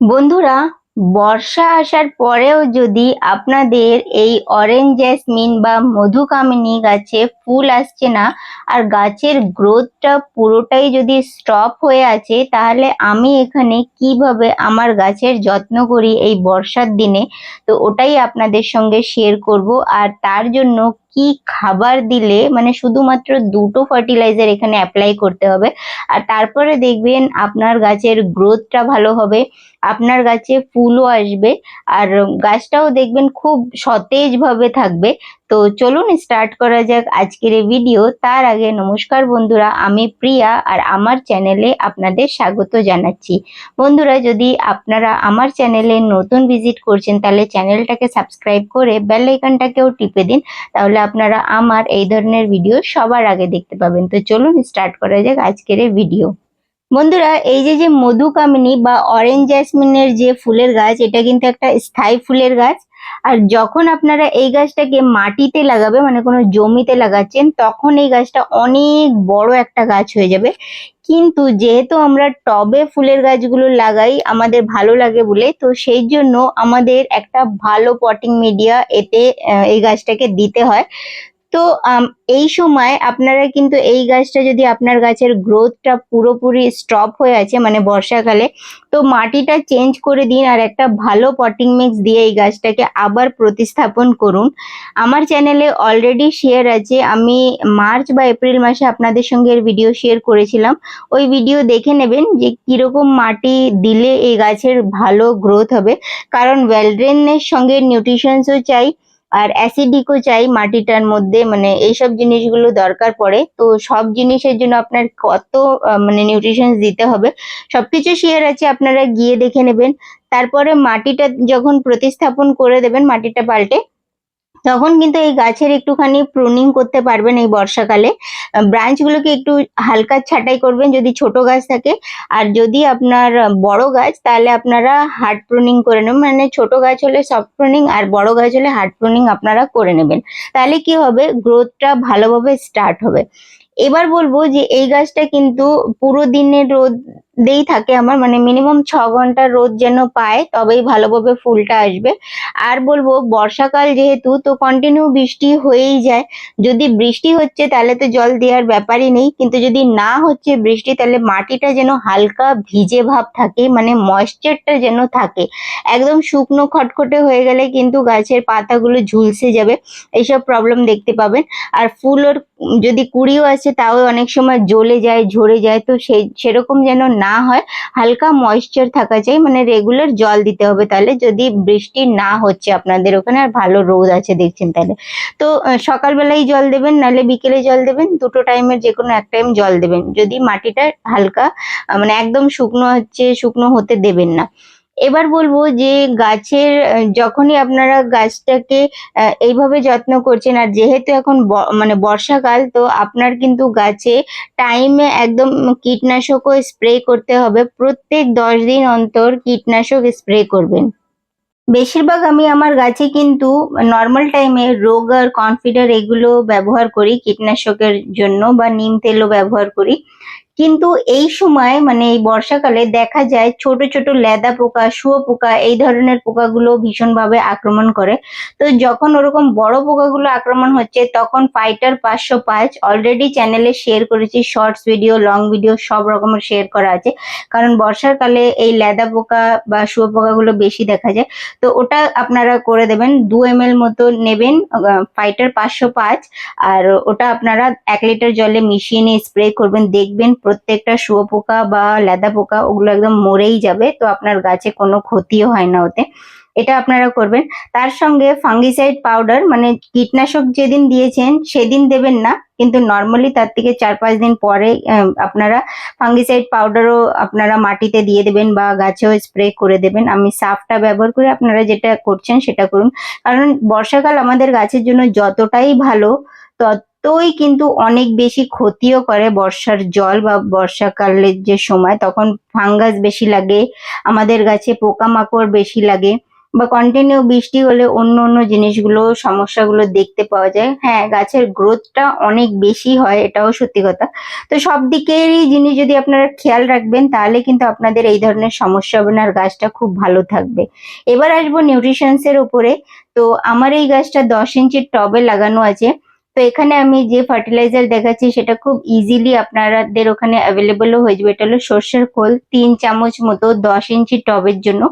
বন্ধুরা, বর্ষা আসার পরেও যদি আপনাদের এই অরেঞ্জ জেসমিন বা মধুকামিনী গাছে ফুল আসছে না, আর গাছের গ্রোথটা পুরোটাই যদি স্টপ হয়ে আছে, তাহলে আমি এখানে কীভাবে আমার গাছের যত্ন করি এই বর্ষার দিনে? তো ওটাই আপনাদের সঙ্গে শেয়ার করব। আর তার জন্য কি খাবার দিলে মানে শুধুমাত্র দুটো ফার্টিলাইজার এখানে অ্যাপ্লাই করতে হবে, আর তারপরে দেখবেন আপনার গাছের গ্রোথটা ভালো হবে। আপনার গাছে ফুলও আসবে আর গাছটাও দেখবেন খুব সতেজ ভাবে থাকবে। তো চলুন স্টার্ট করা যাক আজকের এই ভিডিও তার আগে নমস্কার বন্ধুরা, আমি প্রিয়া আর আমার চ্যানেলে আপনাদের স্বাগত জানাচ্ছি। বন্ধুরা, যদি আপনারা আমার চ্যানেলে নতুন ভিজিট করছেন, তাহলে চ্যানেলটাকে সাবস্ক্রাইব করে বেল আইকনটাকেও টিপে দিন। তাহলে আপনারা আমার এই ধরনের ভিডিও সবার আগে দেখতে পাবেন। তো চলুন স্টার্ট করা যাক আজকের এই ভিডিও বন্ধুরা, এই যে যে মধুকামিনী বা অরেঞ্জ জ্যাসমিনের যে ফুলের গাছ, এটা কিন্তু একটা স্থায়ী ফুলের গাছ। আর যখন আপনারা এই গাছটাকে মাটিতে লাগাবে মানে কোনো জমিতে লাগাচ্ছেন, তখন এই গাছটা অনেক বড় একটা গাছ হয়ে যাবে। কিন্তু যেহেতু আমরা টবে ফুলের গাছগুলো লাগাই, আমাদের ভালো লাগে বলে, তো সেই জন্য আমাদের একটা ভালো পটিং মিডিয়া এতে এই গাছটাকে দিতে হয়। তো এই সময় আপনারা কিন্তু এই গাছটা যদি আপনার গাছের গ্রোথটা পুরোপুরি স্টপ হয়ে আছে মানে বর্ষাকালে, তো মাটিটা চেঞ্জ করে দিন আর একটা ভালো পটিং মিক্স দিয়ে এই গাছটাকে আবার প্রতিস্থাপন করুন। আমার চ্যানেলে অলরেডি শেয়ার আছে, আমি মার্চ বা এপ্রিল মাসে আপনাদের সঙ্গে এর ভিডিও শেয়ার করেছিলাম। ওই ভিডিও দেখে নেবেন যে কীরকম মাটি দিলে এই গাছের ভালো গ্রোথ হবে। কারণ ওয়েলড্রেনের সঙ্গে নিউট্রিশনসও চাই আর অ্যাসিডিকও চাই মাটিটার মধ্যে মানে এইসব জিনিসগুলো দরকার পড়ে। তো সব জিনিসের জন্য আপনার কত মানে নিউট্রিশন দিতে হবে, সবকিছু শেয়ার আছে, আপনারা গিয়ে দেখে নেবেন। তারপরে মাটিটা যখন প্রতিস্থাপন করে দেবেন, মাটিটা পাল্টে তখন কিন্তু এই গাছের একটুখানি প্রুনিং করতে পারবেন এই বর্ষাকালে। ব্রাঞ্চগুলোকে একটু হালকা ছাঁটাই করবেন যদি ছোট গাছ থাকে। আর যদি আপনার বড় গাছ, তাহলে আপনারা হার্ড প্রুনিং করে নেবেন। মানে ছোট গাছ হলে সফট প্রুনিং আর বড় গাছ হলে হার্ড প্রুনিং আপনারা করে নেবেন। তাহলে কি হবে? গ্রোথটা ভালোভাবে স্টার্ট হবে। এবার বলব যে এই গাছটা কিন্তু পুরো দিনের রোদেই থাকে আমার মানে মিনিমাম ছ ঘণ্টা রোদ যেন পায়, তবেই ভালোভাবে ফুলটা আসবে। আর বলব, বর্ষাকাল যেহেতু, তো কন্টিনিউ বৃষ্টি হয়েই যায়। যদি বৃষ্টি হচ্ছে, তাহলে তো জল দেওয়ার ব্যাপারই নেই। কিন্তু যদি না হচ্ছে বৃষ্টি, তাহলে মাটিটা যেন হালকা ভিজে ভাব থাকে মানে ময়েশ্চারটা যেন থাকে। একদম শুকনো খটখটে হয়ে গেলে কিন্তু গাছের পাতাগুলো ঝুলসে যাবে। এইসব প্রবলেম দেখতে পাবেন। আর ফুল ওর যদি কুড়িও আছে তাও অনেক সময় জ্বলে যায়, ঝরে যায়, তো সেই, সেরকম যেন না হয়, হালকা ময়েশ্চার থাকা চাই মানে রেগুলার জল দিতে হবে তাহলে। যদি বৃষ্টি না হচ্ছে আপনাদের ওখানে, আর ভালো রোদ আছে দেখছেন তাহলে। তো সকালবেলায় জল দেবেন, নাহলে বিকেলে জল দেবেন, দুটো টাইমের যে কোনো এক টাইম জল দেবেন। যদি মাটিটা হালকা মানে একদম শুকনো হচ্ছে, শুকনো হতে দেবেন না। এবার বলব যে গাছের যখনই আপনারা গাছটাকে এইভাবে যত্ন করছেন, আর যেহেতু এখন মানে বর্ষাকাল, তো আপনার কিন্তু গাছে টাইমে একদম কীটনাশকও স্প্রে করতে হবে। প্রত্যেক দশ দিন অন্তর কীটনাশক স্প্রে করবেন। বেশিরভাগ আমি আমার গাছে কিন্তু নর্মাল টাইমে রোগার কনফিডার এগুলো ব্যবহার করি, কীটনাশকের জন্য বা নিম তেলও ব্যবহার করি। কিন্তু এই সময় মানে এই বর্ষাকালে দেখা যায় ছোট ছোট লেদা পোকা শুয়োপোকা এই ধরনের পোকাগুলো ভীষণভাবে আক্রমণ করে। তো যখন ওরকম বড় পোকাগুলো আক্রমণ হচ্ছে, তখন ফাইটার পাঁচশো পাঁচ অলরেডি চ্যানেলে শেয়ার করেছি শর্টস ভিডিও লং ভিডিও সব রকমের শেয়ার করা আছে। কারণ বর্ষাকালে এই লেদা পোকা বা শুয়োপোকাগুলো বেশি দেখা যায়। তো ওটা আপনারা করে দেবেন, দু এম মতো নেবেন ফাইটার পাঁচশো পাঁচ, আর ওটা আপনারা এক লিটার জলে মিশিয়ে নিয়ে স্প্রে করবেন, দেখবেন প্রত্যেকটা শুয়োপোকা বা লেদা পোকা ওগুলো একদম মরেই যাবে, তো আপনার গাছে কোনো ক্ষতিও হয় না ওতে। এটা আপনারা করবেন। তার সঙ্গে ফাঙ্গিসাইড পাউডার মানে কীটনাশক যেদিন দিয়েছেন সেদিন দেবেন না, কিন্তু নর্মালি তার থেকে চার পাঁচ দিন পরে আপনারা ফাঙ্গিসাইড পাউডারও আপনারা মাটিতে দিয়ে দেবেন বা গাছেও স্প্রে করে দেবেন। আমি সাফটা ব্যবহার করে আপনারা যেটা করছেন সেটা করুন। কারণ বর্ষাকাল আমাদের গাছের জন্য যতটাই ভালো ততই কিন্তু অনেক বেশি ক্ষতিও করে বর্ষার জল বা বর্ষাকালের যে সময়, তখন ফাঙ্গাস বেশি লাগে, আমাদের গাছে পোকামাকড় বেশি লাগে বা কন্টিনিউ বৃষ্টি হলে অন্য অন্য জিনিসগুলো, সমস্যাগুলো দেখতে পাওয়া যায়। হ্যাঁ গাছের গ্রোথটা অনেক বেশি হয়, এটাও সত্যি কথা। তো সব দিকেরই জিনিস যদি আপনারা খেয়াল রাখবেন, তাহলে কিন্তু আপনাদের এই ধরনের সমস্যা হবে না, আর গাছটা খুব ভালো থাকবে। এবার আসব নিউট্রিশনসের উপরে। তো আমার এই গাছটা দশ ইঞ্চির টবে লাগানো আছে। তো এখানে আমি যে ফার্টিলাইজার দেখাচ্ছি, সেটা খুব ইজিলি আপনাদের ওখানে অ্যাভেলেবলও হয়ে যাবে। এটা হলো সর্ষের খোল, তিন চামচ মতো দশ ইঞ্চি টবের জন্য।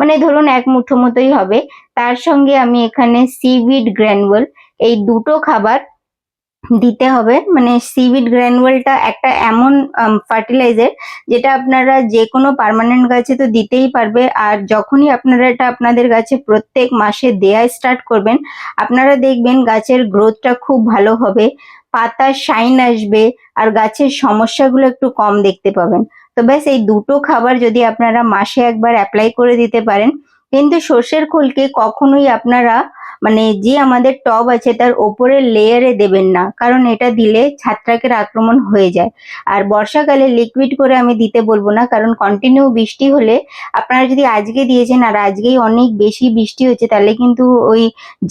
মানে ধরুন এক মুঠো মতোই হবে। তার সঙ্গে আমি এখানে সিভিড গ্র্যানুয়াল এই দুটো খাবার দিতে হবে। মানে সিভিড গ্র্যানুয়ালটা একটা এমন ফার্টিলাইজার যেটা আপনারা যে কোনো পার্মানেন্ট গাছে তো দিতেই পারবে। আর যখনই আপনারা এটা আপনাদের গাছে প্রত্যেক মাসে দেয়া স্টার্ট করবেন, আপনারা দেখবেন গাছের গ্রোথটা খুব ভালো হবে। পাতা শাইন আসবে আর গাছের সমস্যাগুলো একটু কম দেখতে পাবেন। তো ব্যাস, এই দুটো খাবার যদি আপনারা মাসে একবার অ্যাপ্লাই করে দিতে পারেন, কিন্তু সর্ষের খোলকে কখনোই আপনারা মানে যে আমাদের টব আছে তার ওপরের লেয়ারে দেবেন না। কারণ এটা দিলে ছাত্রাকের আক্রমণ হয়ে যায়। আর বর্ষাকালে লিকুইড করে আমি দিতে বলব না, কারণ কন্টিনিউ বৃষ্টি হলে আপনারা যদি আজকে দিয়েছেন আর আজকেই অনেক বেশি বৃষ্টি হচ্ছে, তাহলে কিন্তু ওই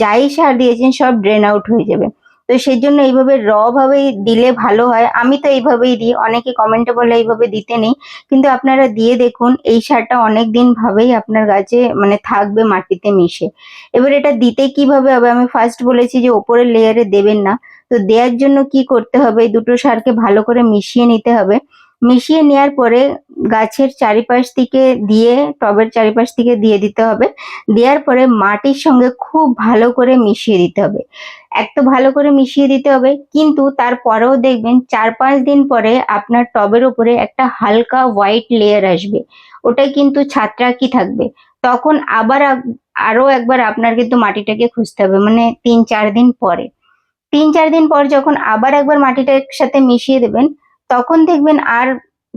যাই সার দিয়েছেন সব ড্রেন আউট হয়ে যাবে। তো সেই জন্য এইভাবে র ভাবেই দিলে ভালো হয়। আমি তো এইভাবেই দিই, অনেকে কমেন্টে বলে এইভাবে দিতে নেই। কিন্তু আপনারা দিয়ে দেখুন, এই সারটা অনেক দিন ভাবেই আপনার গাছে মানে থাকবে, মাটিতে মিশে। এবার এটা দিতে কীভাবে হবে? আমি ফার্স্ট বলেছি যে ওপরের লেয়ারে দেবেন না। তো দেওয়ার জন্য কি করতে হবে? দুটো সারকে ভালো করে মিশিয়ে নিতে হবে। মিশিয়ে নেওয়ার পরে গাছের চারিপাশ থেকে দিয়ে, টবের চারিপাশ থেকে দিয়ে দিতে হবে। দেওয়ার পরে মাটির সঙ্গে খুব ভালো করে মিশিয়ে দিতে হবে। এক তো ভালো করে মিশিয়ে দিতে হবে, কিন্তু তারপরেও দেখবেন চার পাঁচ দিন পরে আপনার টবের উপরে একটা হালকা হোয়াইট লেয়ার আসবে। ওটাই কিন্তু ছাত্রাকি থাকবে। তখন আবার আরও একবার আপনার কিন্তু মাটিটাকে খুঁজতে হবে মানে তিন চার দিন পরে। তিন চার দিন পর যখন আবার একবার মাটিটার সাথে মিশিয়ে দেবেন, তখন দেখবেন আর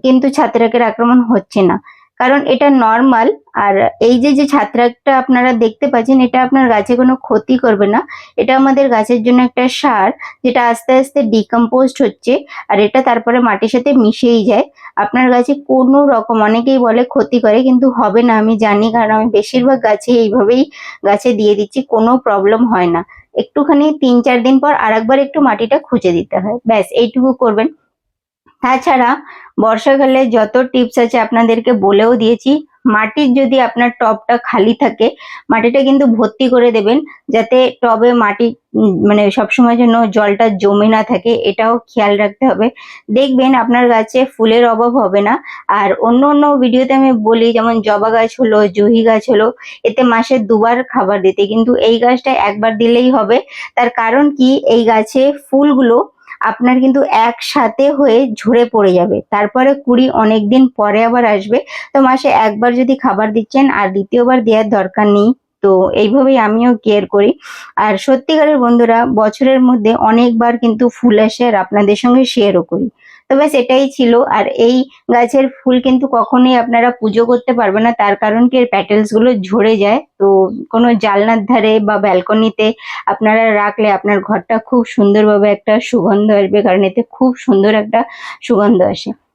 কিন্তু ছাত্রাকের আক্রমণ হচ্ছে না। কারণ এটা নর্মাল আর এই যে যে ছাত্রাকটা আপনারা দেখতে পাচ্ছেন, এটা আপনার গাছে কোনো ক্ষতি করবে না। এটা আমাদের গাছের জন্য একটা সার, যেটা আস্তে আস্তে ডিকম্পোস্ট হচ্ছে, আর এটা তারপরে মাটির সাথে মিশেই যায়। আপনার গাছে কোনো রকম, অনেকেই বলে ক্ষতি করে, কিন্তু হবে না, আমি জানি, কারণ আমি বেশিরভাগ গাছে এইভাবেই গাছে দিয়ে দিচ্ছি, কোনো প্রবলেম হয় না। একটুখানি তিন চার দিন পর আরেকবার একটু মাটিটা খুঁজে দিতে হয়। ব্যাস, এইটুকু করবেন। তাছাড়া বর্ষাকালে যত টিপস আছে আপনাদেরকে বলেও দিয়েছি, মাটির যদি আপনার টবটা খালি থাকে, মাটিটা কিন্তু ভর্তি করে দেবেন যাতে টবে মাটি মানে সবসময় জন্য জলটা জমে না থাকে, এটাও খেয়াল রাখতে হবে। দেখবেন আপনার গাছে ফুলের অভাব হবে না। আর অন্য অন্য ভিডিওতে আমি বলি, যেমন জবা গাছ হলো, জহি গাছ হলো, এতে মাসে দুবার খাবার দিতে। কিন্তু এই গাছটা একবার দিলেই হবে। তার কারণ কি? এই গাছে ফুলগুলো আপনার কিন্তু একসাথে হয়ে ঝরে পড়ে যাবে। তারপরে কুড়ি অনেক দিন পরে আবার আসবে। তো মাসে একবার যদি খাবার দিচ্ছেন আর দ্বিতীয়বার দেওয়ার দরকার নেই, তো এইভাবেই আমিও কেয়ার করি। আর সত্যিকারের বন্ধুরা, বছরের মধ্যে অনেকবার কিন্তু ফুল আসে আর আপনাদের সঙ্গে শেয়ারও করি। ব্যাস এটাই ছিল। আর এই গাছের ফুল কিন্তু কখনোই আপনারা পুজো করতে পারবেন না। তার কারণ কি, এর প্যাটেলসগুলো ঝরে যায়। তো কোনো জালনার ধারে বা ব্যালকনিতে আপনারা রাখলে আপনার ঘরটা খুব সুন্দরভাবে একটা সুগন্ধ আসবে। কারণ এতে খুব সুন্দর একটা সুগন্ধ আসে।